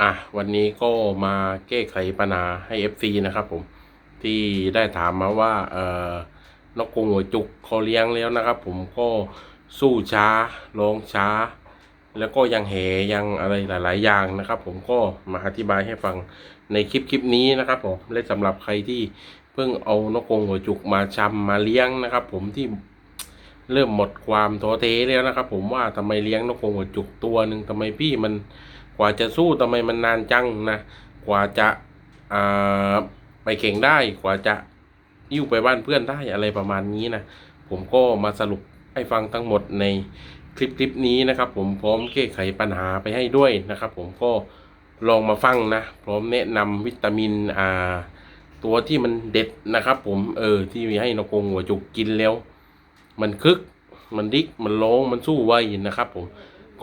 อะวันนี้ก็มาแก้ไขปัญหาให้ FC นะครับผมที่ได้ถามมาว่าเอ่อนกกงหัวจุกเขาเลี้ยงแล้วนะครับ ผมก็สู้ช้าร้องช้า แล้วก็ยังเหยังอะไรหลาย ๆ อย่างนะครับ ผมก็มาอธิบายให้ฟังในคลิปคลิปนี้นะครับผมและสำหรับใครที่เพิ่งเอานกกงหัวจุกมาชำมาเลี้ยงนะครับ ผมที่เริ่มหมดความท้อเทแล้วนะครับ ผมว่าทำไมเลี้ยงนกกงหัวจุกตัวหนึ่งทำไมพี่มัน กว่าจะสู้ทำไมมันนานจังนะ กว่าจะาไปเก่งได้ กว่าจะยิ้วไปบ้านเพื่อนได้อะไรประมาณนี้นะ ผมก็มาสรุปให้ฟังทั้งหมดในคลิปคลิปนี้นะครับ ผมพร้อมแก้ไขปัญหาไปให้ด้วยนะครับ ผมก็ลองมาฟังนะ พร้อมแนะนำวิตามินอ่าตัวที่มันเด็ดนะครับ ผมเออที่มีให้นกงหัวจุกกินแล้ว มันคึก มันดิกมันร้องมันสู้ไวนะครับ ผม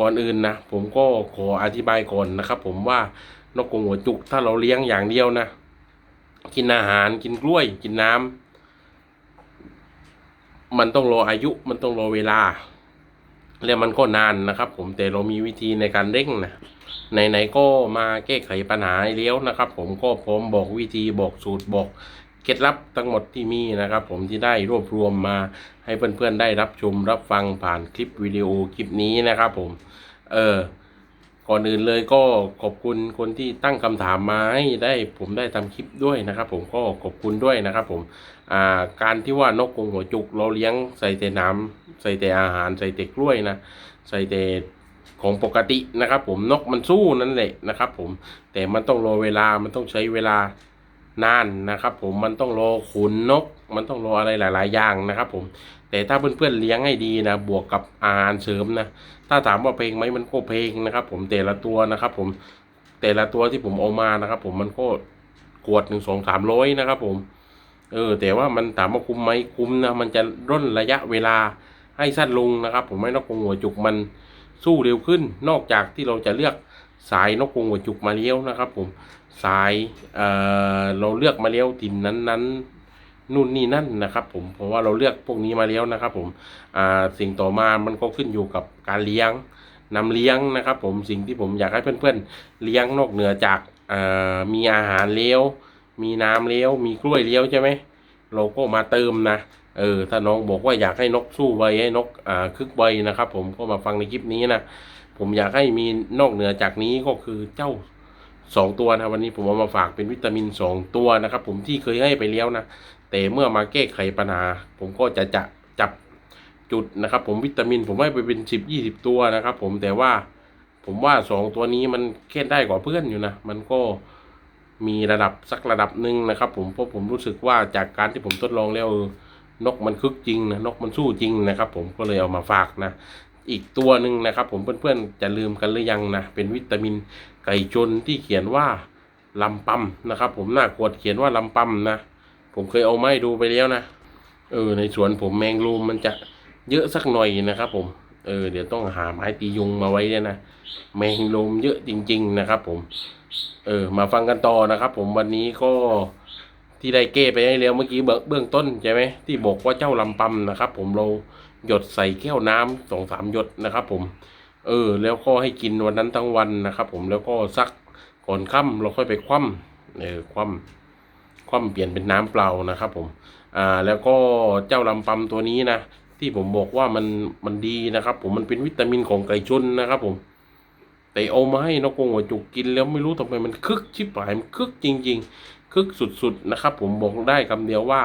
ก่อนอื่นนะผมก็ขออธิบายก่อนนะครับ ผมว่านกกงหัวจุกถ้าเราเลี้ยงอย่างเดียวนะ กินอาหารกินกล้วย กินน้ำมันต้องรออายุมันต้องรอเวลา แล้วมันก็นานนะครับ ผมแต่เรามีวิธีในการเร่งนะไหนๆก็มาแก้ไขปัญหาให้แล้วนะครับ ผมก็พร้อมบอกวิธีบอกสูตรบอก เคล็ดลับทั้งหมดที่มีนะครับผมที่ได้รวบรวมมาให้เพื่อนๆได้รับชมรับฟังผ่านคลิปวิดีโอคลิปนี้นะครับผม เออก่อนอื่นเลยก็ขอบคุณคนที่ตั้งคำถามมาให้ได้ผมได้ทำคลิปด้วยนะครับ ผมก็ขอบคุณด้วยนะครับ ผมอ่าการที่ว่านกกงหัวจุกเราเลี้ยงใส่แต่น้ำใส่แต่อาหารใส่แต่กล้วยนะใส่แต่ของปกตินะครับ ผมนกมันสู้นั่นแหละนะครับ ผมแต่มันต้องรอเวลามันต้องใช้เวลา นานนะครับผมมันต้องรอขุนนก มันต้องรออะไรหลาย ๆ อย่างนะครับผมแต่ถ้าเพื่อนๆเลี้ยงให้ดีนะ บวกกับอาหารเสริมนะ ถ้าถามว่าเพลงไหมมันก็เพลงนะครับ ผมแต่ละตัวนะครับผมแต่ละตัวที่ผมเอามานะครับ ผมมันก็กวดหนึ่งสองสามร้อยนะครับ ผม เออ แต่ว่ามันถามว่าคุ้มไหมคุ้มนะมันจะร่นระยะเวลาให้สั้นลงนะครับ ผมไม่นกกงหัวจุกมันสู้เร็วขึ้น นอกจากที่เราจะเลือก สายนกกรงหัวจุกมาเลี้ยวนะครับ ผมสายเอ่อเราเลือกมาเลี้ยวถิ่นนั้นๆนู่นนี่นั่นนะครับ ผมเพราะว่าเราเลือกพวกนี้มาแล้วนะครับ ผมอ่าสิ่งต่อมามันก็ขึ้นอยู่กับการเลี้ยงนำเลี้ยงนะครับ ผมสิ่งที่ผมอยากให้เพื่อนๆเลี้ยงนอกเหนือจากอ่ามีอาหารเลี้ยว มีน้ำเลี้ยว มีกล้วยเลี้ยวใช่ไหมเราก็มาเติมนะ เออ ถ้าน้องบอกว่าอยากให้นกสู้ไวให้นกอ่าคึกไวนะครับ ผมก็มาฟังในคลิปนี้นะ ผมอยากให้มีนอกเหนือจากนี้ก็คือเจ้าสองตัวนะวันนี้ผมเอามาฝากเป็นวิตามินสองตัวนะครับ ผมที่เคยให้ไปเลี้ยวนะแต่เมื่อมาแก้ไขปัญหา ผมก็จะจะจับจุดนะครับ ผมวิตามิน ผมให้ไปเป็นสิบยี่สิบตัวนะครับ ผมแต่ว่าผมว่าสองตัวนี้มันแค่ได้กว่าเพื่อนอยู่นะมันก็มีระดับสักระดับหนึ่งนะครับ ผมเพราะผมรู้สึกว่าจากการที่ผมทดลองแล้วนกมันคึกจริงนะนกมันสู้จริงนะครับ ผมก็เลยเอามาฝากนะ อีกตัวหนึ่งนะครับ ผมเพื่อนๆจะลืมกันหรือยังนะเป็นวิตามินไก่ชนที่เขียนว่าลำปั๊มนะครับ ผมหน้ากวดเขียนว่าลำปั๊มนะผมเคยเอาไม้ดูไปแล้วนะเออในสวนผมแมงลูมมันจะเยอะสักหน่อยนะครับ ผมเออเดี๋ยวต้องหาไม้ตียุงมาไว้เนี่ยนะแมงลูมเยอะจริง ๆนะครับ ผมเออมาฟังกันต่อนะครับ ผมวันนี้ก็ที่ได้เก้ไปให้แล้วเมื่อกี้เบื้องเบื้องต้นใช่ไหมที่บอกว่าเจ้าลำปั๊มนะครับ ผมเรา หยดใส่แก้วน้ำสองสามหยดนะครับ ผม เออ แล้วก็ให้กินวันนั้นทั้งวันนะครับ ผมแล้วก็ซักก่อนค่ำเราค่อยไปคว่ำเออคว่ำคว่ำเปลี่ยนเป็นน้ำเปล่านะครับ ผม อ่า แล้วก็เจ้าลำปั๊มตัวนี้นะที่ผมบอกว่ามันมันดีนะครับ ผมมันเป็นวิตามินของไก่ชนนะครับ ผม แต่เอามาให้นกกงหัวจุกกินแล้วไม่รู้ทำไมมันคึกชิบหายมันคึกจริง ๆ คึกสุดๆนะครับ ผมบอกได้คำเดียวว่า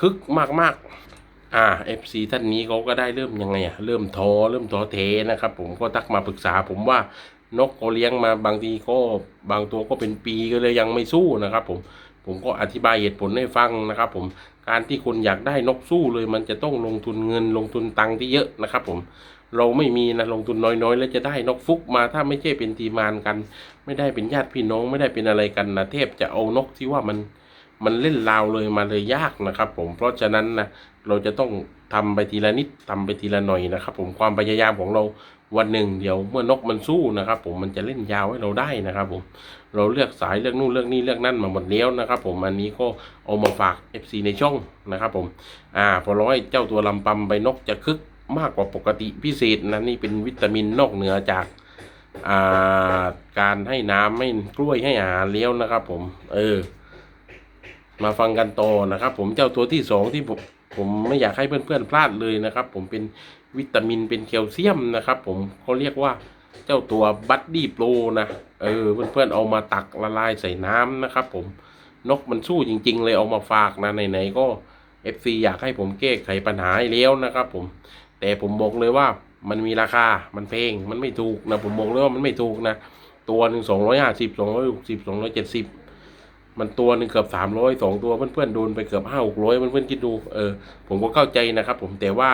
คึกมากๆ อ่า FC ท่านนี้เขาก็ได้เริ่มยังไงอะเริ่มท้อเริ่มท้อเทนะครับ ผมก็ทักมาปรึกษา ผมว่านกเขาเลี้ยงมาบางทีก็บางตัวก็เป็นปีก็เลยยังไม่สู้นะครับผมผมก็อธิบายเหตุผลให้ฟังนะครับ ผมการที่คนอยากได้นกสู้เลย มันจะต้องลงทุนเงินลงทุนตังค์ที่เยอะนะครับ ผมเราไม่มีนะลงทุนน้อยๆ แล้วจะได้นกฟุกมาถ้าไม่ใช่เป็นทีมานกัน ไม่ได้เป็นญาติพี่น้องไม่ได้เป็นอะไรกันนะเทพจะเอานกที่ว่ามัน มันเล่นลาวเลยมาเลยยากนะครับ ผมเพราะฉะนั้นนะเราจะต้องทำไปทีละนิดทำไปทีละหน่อยนะครับ ผมความพยายามของเราวันหนึ่งเดี๋ยวเมื่อนกมันสู้นะครับ ผมมันจะเล่นยาวให้เราได้นะครับ ผมเราเลือกสายเลือกนู่นเลือกนี่เลือกนั่นมาหมดแล้วนะครับ ผมอันนี้ก็เอามาฝาก FC ในช่องนะครับ ผมอ่าพอร้อยเจ้าตัวลำปำใบนกจะคึกมากกว่าปกติพิเศษนะนี่เป็นวิตามินนอกเหนือจากอ่าการให้น้ำให้กล้วยให้อาหารเลี้ยวนะครับ ผม เออ มาฟังกันต่อนะครับ ผมเจ้าตัวที่สองที่ผมผมไม่อยากให้เพื่อนๆพลาดเลยนะครับ ผมเป็นวิตามินเป็นแคลเซียมนะครับ ผมเขาเรียกว่าเจ้าตัวบัตดี้โปรนะเออเพื่อนๆเอามาตักละลายใส่น้ำนะครับ ผมนกมันสู้จริง ๆ เลยเอามาฝากนะไหนๆก็ FC อยากให้ผมแก้ไขปัญหาให้แล้วนะครับ ผม แต่ผมบอกเลยว่ามันมีราคา มันแพง มันไม่ถูกนะ ผมบอกเลยว่ามันไม่ถูกนะ ตัวหนึ่งสองร้อยห้าสิบสองร้อยหกสิบสองร้อยเจ็ดสิบ มันตัวหนึ่งเกือบสามร้อยสองตัวเพื่อนๆโดนไปเกือบห้าหกร้อยเพื่อนๆคิดดูเออผมก็เข้าใจนะครับ ผมแต่ว่า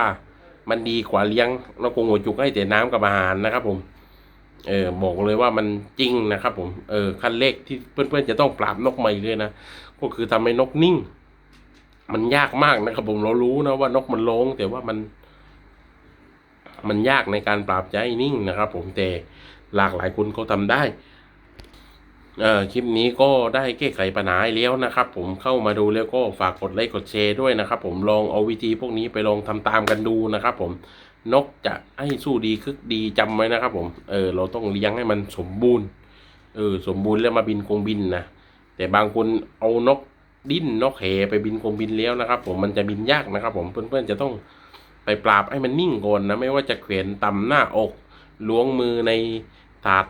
มันดีกว่าเลี้ยงนกกงหัวจุกให้แต่น้ำกับอาหารนะครับ ผม เออบอกเลยว่ามันจริงนะครับ ผมเออขั้นเลขที่เพื่อนๆจะต้องปราบนกใหม่เลยนะก็คือทำให้นกนิ่ง มันยากมากนะครับ ผมเรารู้นะว่านกมันร้องแต่ว่ามัน มันยากในการปราบใจนิ่งนะครับ ผมแต่หลากหลายคนเขาทำได้ คลิปนี้ก็ได้แก้ไขปัญหาให้แล้วนะครับ ผมเข้ามาดูแล้วก็ฝากกดไลค์กดแชร์ด้วยนะครับ ผมลองเอาวิธีพวกนี้ไปลองทำตามกันดูนะครับ ผมนกจะให้สู้ดีคึกดีจำไว้นะครับ ผมเออเราต้องเลี้ยงให้มันสมบูรณ์เออสมบูรณ์แล้วมาบินคงบินนะแต่บางคนเอานกดิ้นนกแห่ไปบินคงบินแล้วนะครับ ผมมันจะบินยากนะครับ ผมเพื่อนๆจะต้องไปปราบให้มันนิ่งก่อนนะไม่ว่าจะเขวนต่ำหน้าอกล้วงมือในถาด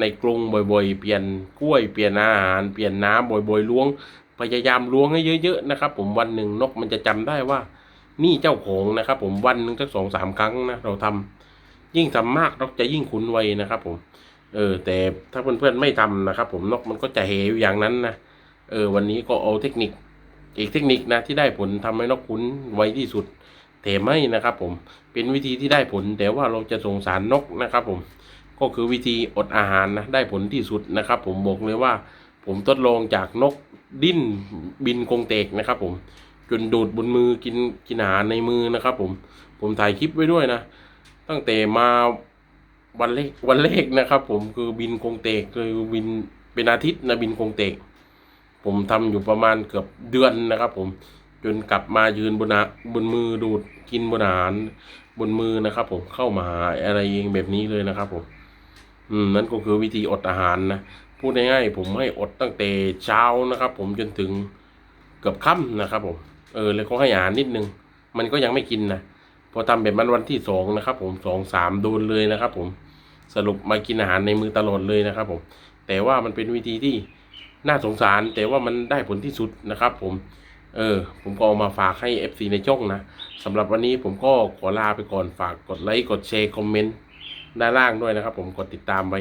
ในกรุงบ่อยๆ เปลี่ยนกล้วยเปลี่ยนอาหารเปลี่ยนน้ำบ่อยๆล้วง พยายามล้วงให้เยอะๆนะครับ ผมวันหนึ่งนกมันจะจำได้ว่า นี่เจ้าของนะครับ ผมวันหนึ่งสักสองสามครั้งนะเราทำยิ่งทำมากนกจะยิ่งคุ้นไวนะครับ ผม เออ แต่ถ้าเพื่อนๆไม่ทำนะครับ ผมนกมันก็จะเหวอย่างนั้นนะเออ วันนี้ก็เอาเทคนิคอีกเทคนิคนะที่ได้ผลทำให้นกคุ้นไวที่สุดแต่ไม่นะครับ ผมเป็นวิธีที่ได้ผลแต่ว่าเราจะสงสารนกนะครับ ผม ก็คือวิธีอดอาหารนะได้ผลที่สุดนะครับ ผมบอกเลยว่า ผมทดลองจากนกดิ้นบินคงเตกนะครับ ผมจนดูดบนมือกินกินอาหารในมือนะครับ ผมผมถ่ายคลิปไว้ด้วยนะ ตั้งแต่มาวันเลขวันเลขนะครับ ผมคือบินคงเตกคือบินเป็นอาทิตย์นะบินคงเตก ผมทำอยู่ประมาณเกือบเดือนนะครับ ผมจนกลับมายืนบนบนมือดูดกินบนอาหารบนมือนะครับ ผมเข้ามหาอะไรเองแบบนี้เลยนะครับผม อืมนั่นก็คือวิธีอดอาหารนะพูดง่ายๆผมให้อดตั้งแต่เช้านะครับ ผมจนถึงเกือบค่ำนะครับ ผม เออแล้วก็ให้อาหารนิดนึง มันก็ยังไม่กินนะพอทำแบบมันวันที่สองนะครับ ผมสองสามโดนเลยนะครับ ผมสรุปมากินอาหารในมือตลอดเลยนะครับ ผม แต่ว่ามันเป็นวิธีที่น่าสงสารแต่ว่ามันได้ผลที่สุดนะครับ ผม เออ ผมก็เอามาฝากให้ FC ในช่องนะสำหรับวันนี้ผมก็ขอลาไปก่อนฝากกดไลค์กดแชร์คอมเมนต์ ด้านล่างด้วยนะครับ ผมกดติดตามไว้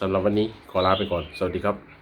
สำหรับวันนี้ขอลาไปก่อน สวัสดีครับ